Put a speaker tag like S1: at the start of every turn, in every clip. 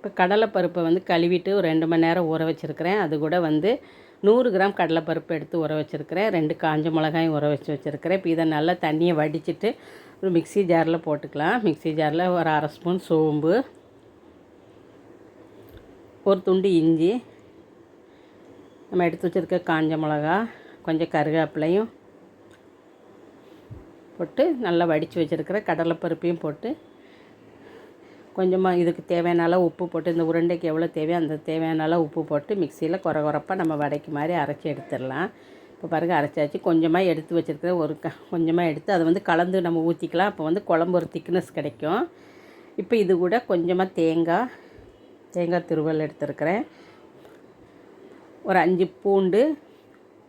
S1: இப்போ கடலைப்பருப்பை வந்து கழுவிட்டு ஒரு ரெண்டு மணி நேரம் ஊற வச்சுருக்கிறேன். அது கூட வந்து நூறு கிராம் கடலைப்பருப்பு எடுத்து ஊற வச்சுருக்கிறேன். ரெண்டு காஞ்ச மிளகாயும் ஊற வச்சு வச்சுருக்கிறேன். இப்போ இதை நல்லா தண்ணியை வடிச்சிட்டு ஒரு மிக்ஸி ஜாரில் போட்டுக்கலாம். மிக்ஸி ஜாரில் ஒரு அரை ஸ்பூன் சோம்பு ஒரு துண்டு இஞ்சி நம்ம எடுத்து வச்சுருக்க காஞ்ச மிளகா கொஞ்சம் கருவேப்பிலையும் போட்டு நல்லா வடித்து வச்சுருக்கிற கடலைப்பருப்பையும் போட்டு கொஞ்சமாக இதுக்கு தேவையான அளவு உப்பு போட்டு இந்த உருண்டைக்கு எவ்வளோ தேவையோ அந்த தேவையான அளவு உப்பு போட்டு மிக்சியில் குறை குறைப்பாக நம்ம வடைக்கு மாதிரி அரைச்சி எடுத்துடலாம். இப்போ பாருங்கள் அரைச்சாச்சு. கொஞ்சமாக எடுத்து வச்சுருக்கிற ஒரு க கொஞ்சமாக எடுத்து அதை வந்து கலந்து நம்ம ஊற்றிக்கலாம் அப்போ வந்து குழம்பு ஒரு திக்னஸ் கிடைக்கும். இப்போ இது கூட கொஞ்சமாக தேங்காய் தேங்காய் துருவல் எடுத்துருக்கிறேன். ஒரு அஞ்சு பூண்டு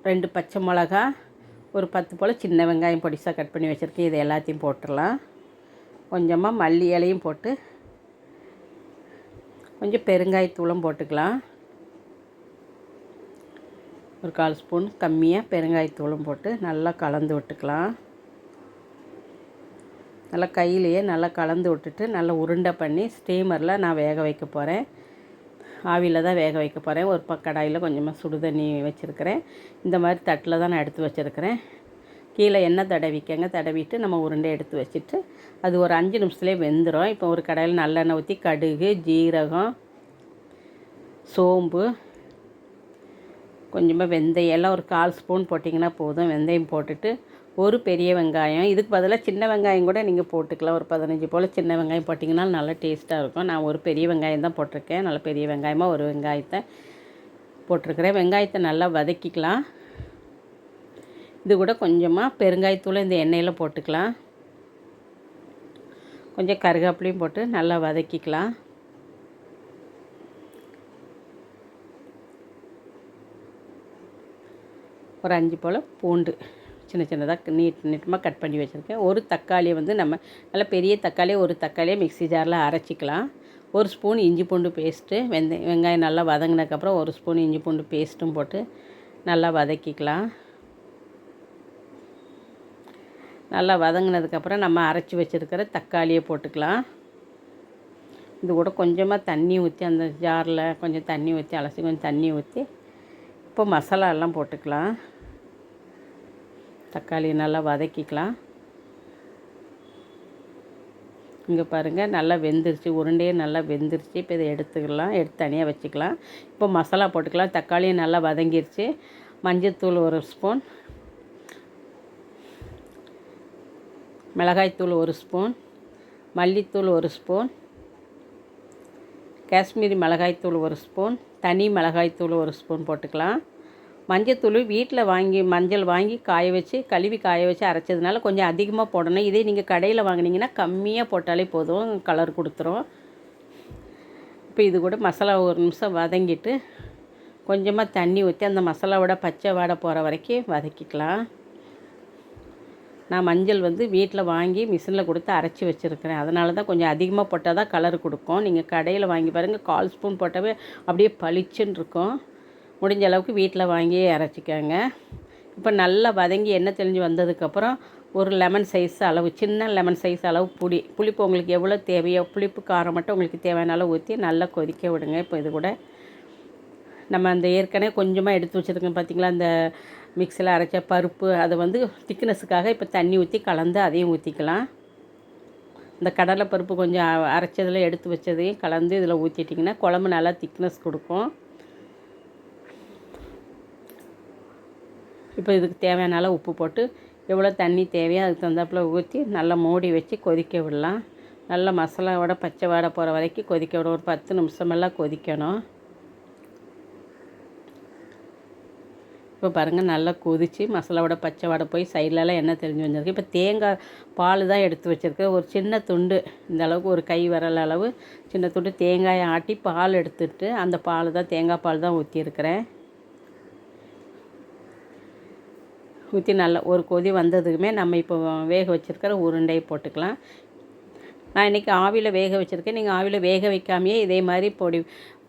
S1: ரெண்டு பச்சை மிளகா ஒரு பத்து போல் சின்ன வெங்காயம் பொடிசாக கட் பண்ணி வச்சுருக்கேன். இது எல்லாத்தையும் போட்டுடலாம். கொஞ்சமாக மல்லி இலையும் போட்டு கொஞ்சம் பெருங்காயத்தூளும் போட்டுக்கலாம். ஒரு கால் ஸ்பூன் கம்மியாக பெருங்காயத்தூளும் போட்டு நல்லா கலந்து விட்டுக்கலாம். நல்லா கையிலையே நல்லா கலந்து விட்டுட்டு நல்லா உருண்டை பண்ணி ஸ்டீமரில் நான் வேக வைக்க போகிறேன் ஆவியில் தான் வேக வைக்க போகிறேன் ஒரு ப கடாயில் கொஞ்சமாக சுடு தண்ணி வச்சுருக்கிறேன். இந்த மாதிரி தட்டில் தான் நான் எடுத்து வச்சுருக்கிறேன். கீழே எண்ணெய் தடவிக்கங்க. தடவிட்டு நம்ம உருண்டை எடுத்து வச்சுட்டு அது ஒரு அஞ்சு நிமிஷத்துலேயே வெந்துடும் இப்போ ஒரு கடையில் நல்லெண்ணெய் ஊற்றி கடுகு ஜீரகம் சோம்பு கொஞ்சமாக வெந்தயம் எல்லாம் ஒரு கால் ஸ்பூன் போட்டிங்கன்னா போதும். வெந்தயம் போட்டுட்டு ஒரு பெரிய வெங்காயம். இதுக்கு பதிலாக சின்ன வெங்காயம் கூட நீங்கள் போட்டுக்கலாம். ஒரு பதினஞ்சு போல் சின்ன வெங்காயம் போட்டிங்கன்னா நல்லா டேஸ்ட்டாக இருக்கும். நான் ஒரு பெரிய வெங்காயம் தான் போட்டிருக்கேன். நல்ல பெரிய வெங்காயமாக ஒரு வெங்காயத்தை போட்டிருக்கிறேன். வெங்காயத்தை நல்லா வதக்கிக்கலாம். இது கூட கொஞ்சமாக பெருங்காயத்தூளை இந்த எண்ணெயில் போட்டுக்கலாம். கொஞ்சம் கருகாப்பிலையும் போட்டு நல்லா வதக்கிக்கலாம். ஒரு அஞ்சு போல் பூண்டு சின்ன சின்னதாக நீட் நீட்டமாக கட் பண்ணி வச்சுருக்கேன். ஒரு தக்காளியை வந்து நம்ம நல்ல பெரிய தக்காளியை ஒரு தக்காளியை மிக்ஸி ஜாரில் அரைச்சிக்கலாம். ஒரு ஸ்பூன் இஞ்சி பூண்டு பேஸ்ட்டு வெந்த வெங்காயம் நல்லா வதங்கினதுக்கப்புறம் ஒரு ஸ்பூன் இஞ்சி பூண்டு பேஸ்ட்டும் போட்டு நல்லா வதக்கிக்கலாம். நல்லா வதங்கினதுக்கப்புறம் நம்ம அரைச்சி வச்சுருக்கிற தக்காளியை போட்டுக்கலாம். இது கூட கொஞ்சமாக தண்ணி ஊற்றி அந்த ஜாரில் கொஞ்சம் தண்ணி ஊற்றி அலசி கொஞ்சம் தண்ணி ஊற்றி இப்போ மசாலா எல்லாம் போட்டுக்கலாம். தக்காளி நல்லா வதக்கிக்கலாம். இங்கே பாருங்கள் நல்லா வெந்துருச்சு. உருண்டையே நல்லா வெந்துருச்சு. இப்போ இதை எடுத்துக்கலாம். எடுத்து தனியாக வச்சுக்கலாம். இப்போ மசாலா போட்டுக்கலாம். தக்காளியும் நல்லா வதங்கிருச்சு. மஞ்சத்தூள் ஒரு ஸ்பூன். மிளகாய்த்தூள் ஒரு ஸ்பூன் மல்லித்தூள் ஒரு ஸ்பூன் காஷ்மீரி மிளகாய்த்தூள் ஒரு ஸ்பூன் தனி மிளகாய்த்தூள் ஒரு ஸ்பூன் போட்டுக்கலாம். மஞ்சத்தூள் வீட்டில் வாங்கி மஞ்சள் வாங்கி காய வச்சு கழுவி காய வச்சு அரைச்சதுனால கொஞ்சம் அதிகமாக போடணும். இதே நீங்கள் கடையில் வாங்கினீங்கன்னா கம்மியாக போட்டாலே போதும். கலர் கொடுத்துரும். இப்போ இது கூட மசாலா ஒரு நிமிஷம் வதங்கிட்டு கொஞ்சமாக தண்ணி ஊற்றி அந்த மசாலாவோட பச்சை வாடை போகிற வரைக்கும் வதக்கிக்கலாம். நான் மஞ்சள் வந்து வீட்டில் வாங்கி மிஷினில் கொடுத்து அரைச்சி வச்சுருக்கிறேன். அதனால தான் கொஞ்சம் அதிகமாக போட்டால் தான் கலர் கொடுக்கும். நீங்கள் கடையில் வாங்கி பாருங்கள் கால் ஸ்பூன் போட்டாவே அப்படியே பளிச்சுன்னு இருக்கும். முடிஞ்ச அளவுக்கு வீட்டில் வாங்கி அரைச்சிக்கோங்க. இப்போ நல்லா வதங்கி எண்ணெய் தெளிஞ்சு வந்ததுக்கப்புறம் ஒரு லெமன் சைஸ் அளவு சின்ன லெமன் சைஸ் அளவு புளி. புளிப்பு உங்களுக்கு எவ்வளோ தேவையோ புளிப்பு காரம் மட்டும் உங்களுக்கு தேவையான அளவு ஊற்றி நல்லா கொதிக்க விடுங்க. இப்போ இது கூட நம்ம அந்த ஏற்கனவே கொஞ்சமாக எடுத்து வச்சுருக்கோம் பார்த்திங்களா? அந்த மிக்சியில் அரைச்ச பருப்பு அதை வந்து திக்னஸுக்காக இப்போ தண்ணி ஊற்றி கலந்து அதையும் ஊற்றிக்கலாம் இந்த கடலை பருப்பு கொஞ்சம் அரைச்சதில் எடுத்து வச்சதையும் கலந்து இதில் ஊற்றிட்டிங்கன்னா குழம்பு நல்லா திக்னஸ் கொடுக்கும். இப்போ இதுக்கு தேவையான அளவு உப்பு போட்டு எவ்வளோ தண்ணி தேவையோ அதுக்கு தகுந்தாப்பில் ஊற்றி நல்லா மூடி வச்சு கொதிக்க விடலாம். நல்லா மசாலாவோட பச்சை வாடை போகிற வரைக்கும் கொதிக்க விட ஒரு பத்து நிமிஷமெல்லாம் கொதிக்கணும். இப்போ பாருங்கள் நல்லா கொதித்து மசாலாவோட பச்சை வடை போய் சைட்லலாம் எண்ணெய் தெரிஞ்சு வந்திருக்கு. இப்போ தேங்காய் பால் தான் எடுத்து வச்சுருக்கேன் ஒரு சின்ன துண்டு இந்த அளவுக்கு ஒரு கை வர அளவு சின்ன துண்டு தேங்காயை ஆட்டி பால் எடுத்துட்டு அந்த பால் தான் தேங்காய் பால் தான் ஊற்றிருக்கிறேன் ஊற்றி நல்லா ஒரு கொதி வந்ததுக்குமே நம்ம இப்போ வேக வச்சுருக்கிற உருண்டையை போட்டுக்கலாம். நான் இன்றைக்கி ஆவியில் வேக வச்சுருக்கேன். நீங்கள் ஆவியில் வேக வைக்காமையே இதே மாதிரி பொடி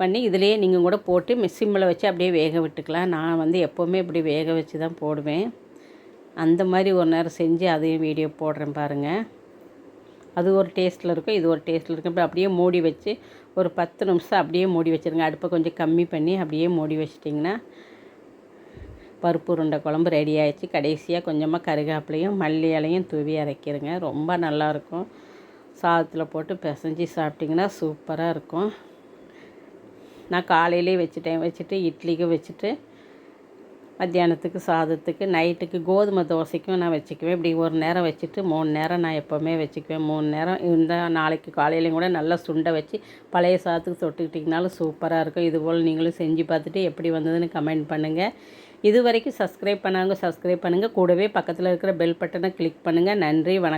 S1: பண்ணி இதிலேயே நீங்கள் கூட போட்டு மிஸ்ஸிம்மில் வச்சு அப்படியே வேக விட்டுக்கலாம். நான் வந்து எப்போவுமே இப்படி வேக வச்சு தான் போடுவேன். அந்த மாதிரி ஒரு நேரம் செஞ்சு அதையும் வீடியோ போடுறேன் பாருங்கள் அது ஒரு டேஸ்ட்டில் இருக்கும் இது ஒரு டேஸ்ட்டில் இருக்கும். இப்போ அப்படியே மூடி வச்சு ஒரு பத்து நிமிஷம் அப்படியே மூடி வச்சுருங்க. அடுப்பை கொஞ்சம் கம்மி பண்ணி அப்படியே மூடி வச்சிட்டிங்கன்னா பருப்பு உருண்டை குழம்பு ரெடி ஆகிடுச்சு கடைசியாக கொஞ்சமாக கருகாப்பிலையும் மல்லி இலையும் தூவி இறக்கிடுங்க ரொம்ப நல்லாயிருக்கும் சாதத்தில் போட்டு பிசைஞ்சு சாப்பிட்டிங்கன்னா சூப்பராக இருக்கும். நான் காலையிலே வச்சுட்டேன். வச்சுட்டு இட்லிக்கு வச்சுட்டு மத்தியானத்துக்கு சாதத்துக்கு நைட்டுக்கு கோதுமை தோசைக்கும் நான் வச்சுக்குவேன். இப்படி ஒரு நேரம் வச்சுட்டு மூணு நேரம் நான் எப்போவுமே வச்சுக்குவேன். மூணு நேரம் இந்த நாளைக்கு காலையிலையும் கூட நல்லா சுண்டை வச்சு பழைய சாதத்துக்கு தொட்டுக்கிட்டிங்கனாலும் சூப்பராக இருக்கும். இதுபோல் நீங்களும் செஞ்சு பார்த்துட்டு எப்படி வந்ததுன்னு கமெண்ட் பண்ணுங்கள் இது வரைக்கும் சப்ஸ்கிரைப் பண்ணாங்க சப்ஸ்கிரைப் பண்ணுங்கள் கூடவே பக்கத்தில் இருக்கிற பெல் பட்டனை கிளிக் பண்ணுங்கள் நன்றி வணக்கம்.